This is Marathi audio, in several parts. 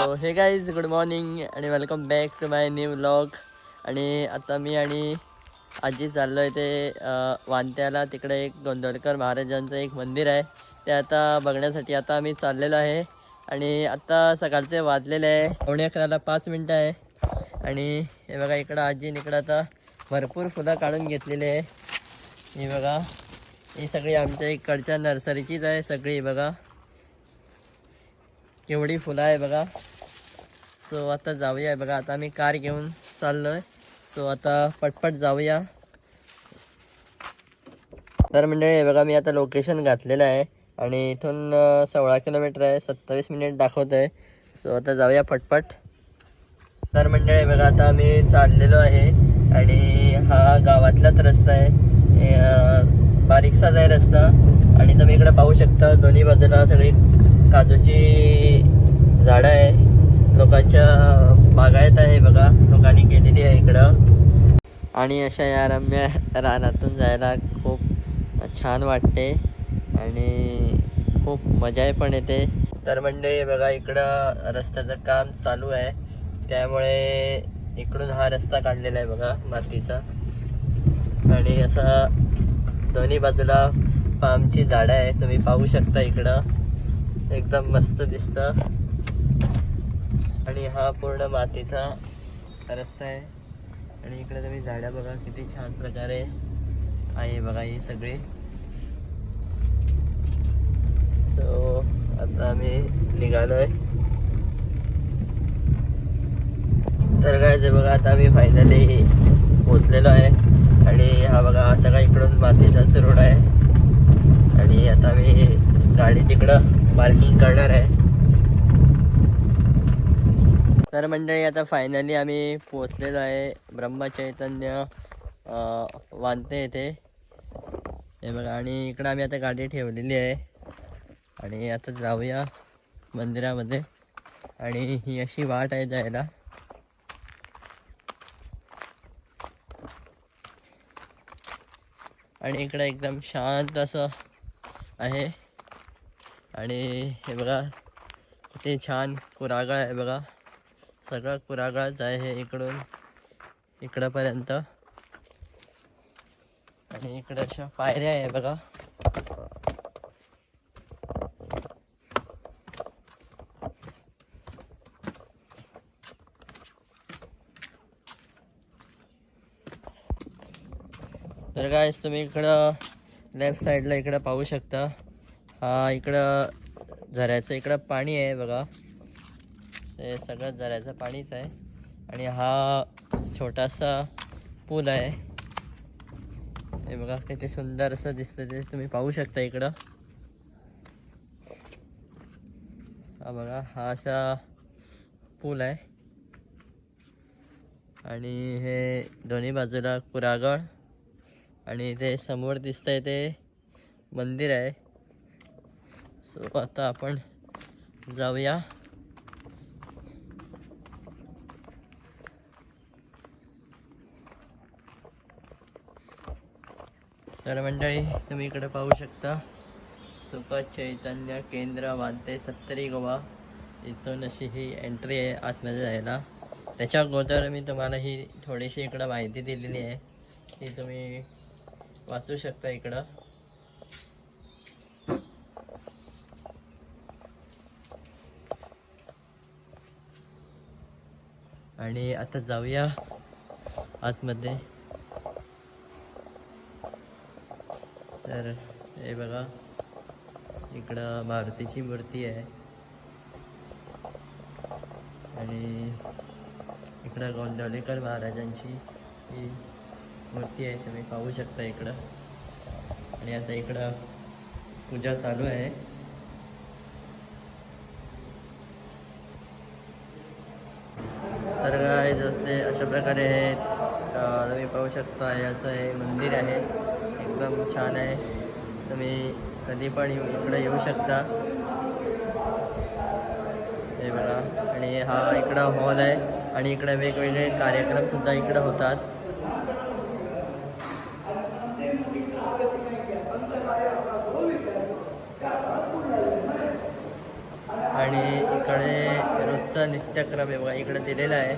So hey guys good morning आणि welcome back to my new vlog आणि आता मी आणि आजी चाललो आहे ते वांत्याला तिकडे एक गोंदवलकर महाराजांचं एक मंदिर आहे. ते आता बघण्यासाठी आता आम्ही चाललेलो आहे. आणि आता सकाळचे वाजलेले आहे. पावणे अकराला पाच मिनटं आहे. आणि हे बघा इकडं आजी इकडं आता भरपूर फुलं काढून घेतलेली आहे. ही बघा ही सगळी आमच्या इकडच्या नर्सरीचीच आहे सगळी बघा. केवढी फुलं आहे बघा. सो आता जाऊया बघा आता आम्ही कार घेऊन चाललो आहे सो आता पटपट जाऊया. तर मंडळी हे बघा मी आता लोकेशन घातलेलं आहे आणि इथून सोळा किलोमीटर आहे सत्तावीस मिनिट दाखवत आहे सो आता जाऊया पटपट. तर मंडळी बघा आता आम्ही चाललेलो आहे आणि हा गावातलाच रस्ता आहे. बारीकसाच आहे रस्ता आणि तुम्ही इकडे पाहू शकता दोन्ही बाजूला सगळी काजूची झाडं आहे लोकांच्या बागायत आहे बघा. लोकांनी केलेली आहे इकडं. आणि अशा या रम्य रानातून जायला खूप छान वाटते. आणि खूप मजा पण येते. तर म्हणजे बघा इकडं रस्त्याचं काम चालू आहे. त्यामुळे इकडून हा रस्ता काढलेला आहे बघा मातीचा. आणि असा दोन्ही बाजूला पामची झाडं आहे तुम्ही पाहू शकता इकडं. एकदम मस्त दिसतं. आणि हा पूर्ण मातीचा रस्ता आहे. आणि इकडे तुम्ही झाडं बघा किती छान प्रकारे आहे बघा ही सगळी. सो आता आम्ही निघालोय. तर काय ते बघा आता आम्ही फायनली पोचलेलो आहे. आणि हा बघा हा सगळा इकडून मातीचाच रोड आहे. आणि आता आम्ही गाडी तिकडं पार्किंग करणार आहे. तर मंडळी आता फायनली आम्ही पोचलेलो आहे ब्रह्मचैतन्य अं, वांते येथे. हे बघा आणि इकडं आम्ही आता गाडी ठेवलेली आहे. आणि आता जाऊया मंदिरामध्ये. आणि ही अशी वाट आहे जायला. आणि इकडं एकदम शांत असं आहे. आणि हे बघा किती छान कुरागळ आहे बघा. सगळा कुरागळच आहे हे इकडून इकडंपर्यंत. आणि इकडं अशा पायऱ्या आहे बघा. तर काय तुम्ही इकडं लेफ्ट साईडला इकडं पाहू शकता. हा इकडं झऱ्याचं इकडं पाणी आहे बघा. ते सगळं झऱ्याचं पाणीच आहे. आणि हा छोटासा पूल आहे. हे बघा किती सुंदर असं दिसतं ते. तुम्ही पाहू शकता इकडं. हा बघा हा असा पूल आहे. आणि हे दोन्ही बाजूला कुरागळ. आणि ते समोर दिसतंय ते मंदिर आहे. सो आता आपण जाऊया. तर मंडळी तुम्ही इकडे पाहू शकता. सुख चैतन्य केंद्र वाद्य सत्तरी गोवा. इथून अशी ही एंट्री आहे आतमध्ये जायला. त्याच्या अगोदर मी तुम्हाला ही थोडीशी इकडं माहिती दिलेली आहे. ती तुम्ही वाचू शकता इकडं. आणि आता जाऊया आतमध्ये. तर हे बघा इकडं मारुतीची मूर्ती आहे. आणि इकडं गोंदवलेकर महाराजांची ही मूर्ती आहे तुम्ही पाहू शकता इकडं. आणि आता इकडं पूजा चालू आहे. तर काय ते अशा प्रकारे हे तुम्ही पाहू शकता हे असं हे मंदिर आहे. एकदम छान आहे. तुम्ही कधी पण येऊ इकडे येऊ शकता. हे बघा. आणि हा इकडं हॉल आहे. आणि इकडे वेगवेगळे कार्यक्रम सुद्धा इकडं होतात. आणि इकडे रोजचा नित्यक्रम आहे बघा इकडे दिलेला आहे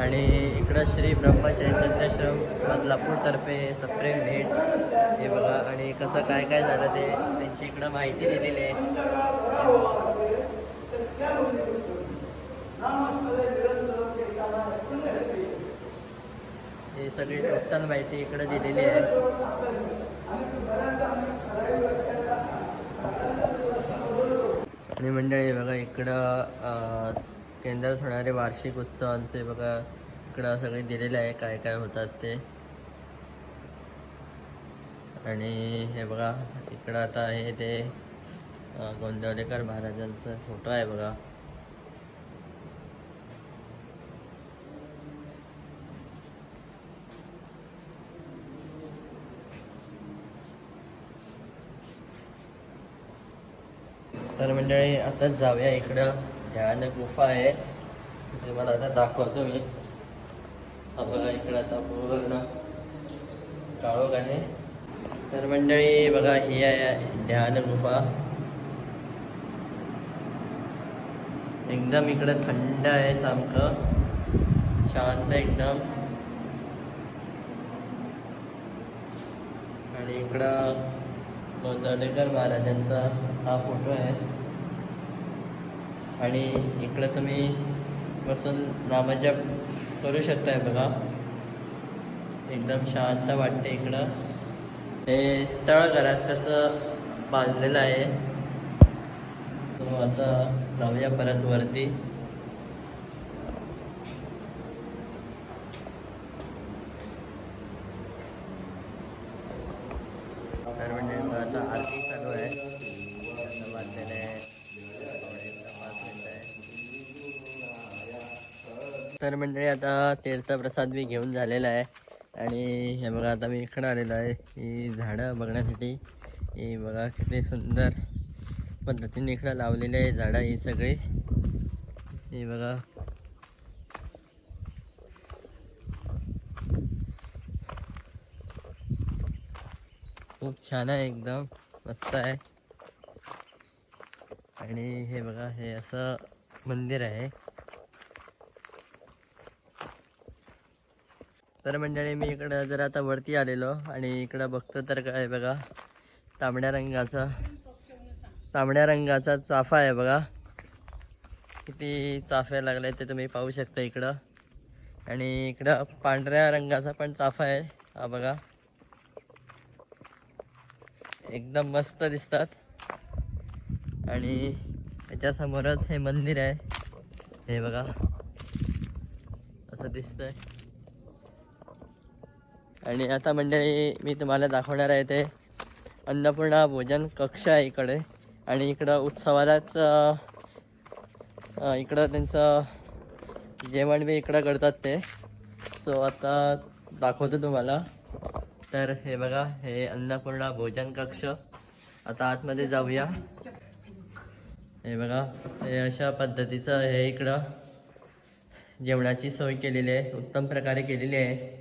आणि इकडं श्री ब्रह्मचैतन्याश्रम बदलापूरतर्फे सप्रेम भेट हे बघा आणि कसं काय काय झालं ते? त्यांची इकडं माहिती दिलेली आहे. हे सगळी टोटल माहिती इकडे दिलेली आहे. आणि मंडळी बघा इकडं केंद्रात होणारे वार्षिक उत्सवांचे बघा इकडं सगळे दिलेले आहे काय काय होतात ते. आणि हे बघा इकडं आता आहे ते गोंदवलेकर महाराजांचा फोटो आहे बघा. तर मंडळी आता जाऊया इकडं. ध्यान गुफा आहे. ते मला आता दाखवतो मी. हा बघा इकडं आता पूर्ण काळोख आहे. तर मंडळी बघा ही आहे ध्यान गुफा एकदम इकडं थंड आहे सामकं शांत एकदम. आणि इकडं गोंदवलेकर महाराजांचा हा फोटो आहे. आणि इकडं तुम्ही बसून नामजप करू शकताय बघा. एकदम शांत वाटते इकडं. हे तळघरात कसं बांधलेलं आहे? तो आता जाऊया परत वरती. तर म्हणजे मग आता आरती चालू आहे. आता आहे. तर मंडळी आता तीर्थप्रसाद मी घेऊन झालेला आहे. आणि हे बघा आता मी इकडं आलेलो आहे. ही झाडं बघण्यासाठी. ही बघा किती सुंदर पद्धतीने इकडं लावलेली आहे झाडं ही सगळी. हे बघा. खूप छान आहे एकदम मस्त आहे. आणि हे बघा हे असं मंदिर आहे. तर मंडळी मी इकडं जर आता वरती आलेलो आणि इकडं बघतो तर काय बघा. तांबड्या रंगाचा तांबड्या रंगाचा चाफा आहे बघा. किती चाफे लागले ते तुम्ही पाहू शकता इकडं. आणि इकडं पांढऱ्या रंगाचा पण चाफा आहे. हा बघा. एकदम मस्त दिसतात. आणि त्याच्यासमोरच हे मंदिर आहे. हे बघा. असं दिसतंय. आणि आता मंडळी मी तुम्हाला दाखवणार आहे ते अन्नपूर्णा भोजन कक्ष आहे इकडे. आणि इकडं उत्सवालाच इकडं त्यांचं जेवण बी इकडं करतात ते. सो आता दाखवतो तुम्हाला. तर हे बघा हे अन्नपूर्णा भोजन कक्ष. आता आतमध्ये जाऊया. हे बघा हे अशा पद्धतीचं हे इकडं. जेवणाची सोय केलेली आहे उत्तम प्रकारे केलेली आहे.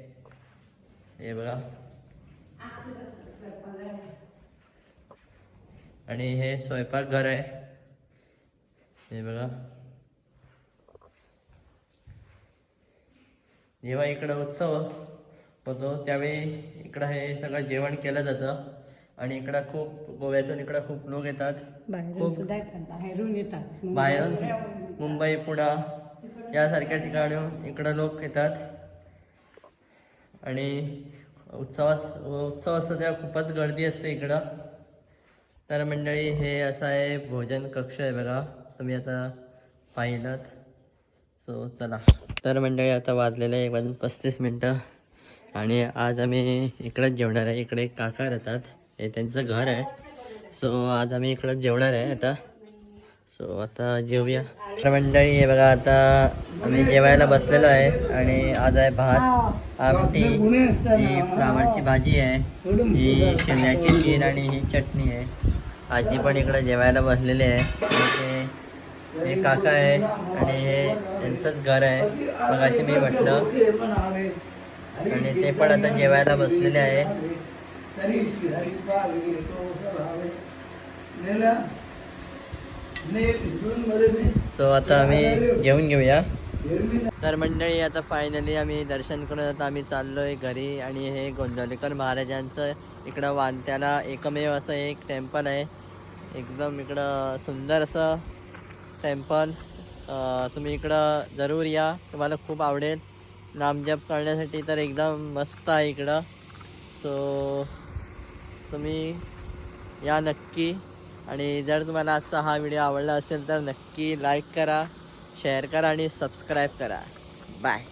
हे बघा. आणि हे स्वयंपाकघर आहे. हे बघा. जेव्हा इकडं उत्सव होतो त्यावेळी इकडं हे सगळं जेवण केलं जातं. आणि इकडं खूप गोव्यातून इकडं खूप लोक येतात. बाहेरून खूप बाहेरून येतात. बाहेरून मुंबई पुणा यासारख्या ठिकाणून इकडं लोक येतात. आणि उत्सवास उत्सव असतो तेव्हा खूपच गर्दी असते इकडं. तर मंडळी हे असं आहे भोजन कक्ष आहे बघा. तुम्ही आता पाहिलं सो चला. तर मंडळी आता वाजलेलं आहे एक वाजून पस्तीस मिनटं. आणि आज आम्ही इकडंच जेवणार आहे. इकडे काका राहतात. हे त्यांचं घर आहे. सो आज आम्ही इकडंच जेवणार आहे आता. सो आता जेवूया. तर मंडळी हे बघा आता आम्ही जेवायला बसलेलो आहे. आणि आज आहे भात. आमटी ही फ्लावरची भाजी आहे ही शेंगाची खीर आणि ही चटणी आहे. आजी पण इकडे जेवायला बसलेली आहे. ते हे काका आहे आणि हे यांचंच घर आहे. मग असे मी म्हटलं आणि ते पण आता जेवायला बसलेले आहे. सो आता आम्ही जेवून घेऊया. तर मंडळी आता फायनली आम्ही दर्शन करून आता आम्ही चाललोय घरी आणि हे गोंदवलेकर महाराजांचं इकडं वांत्याला एकमेव असं एक टेम्पल आहे. एकदम इकडं सुंदर असं टेम्पल तुम्ही इकडं जरूर या तुम्हाला खूप आवडेल. नामजप करण्यासाठी तर एकदम मस्त आहे इकडं. सो तुम्ही या नक्की. आणि जर तुम्हाला आजचा हा व्हिडिओ आवडला असेल तर नक्की लाईक करा. शेअर करा आणि सबस्क्राईब करा. बाय.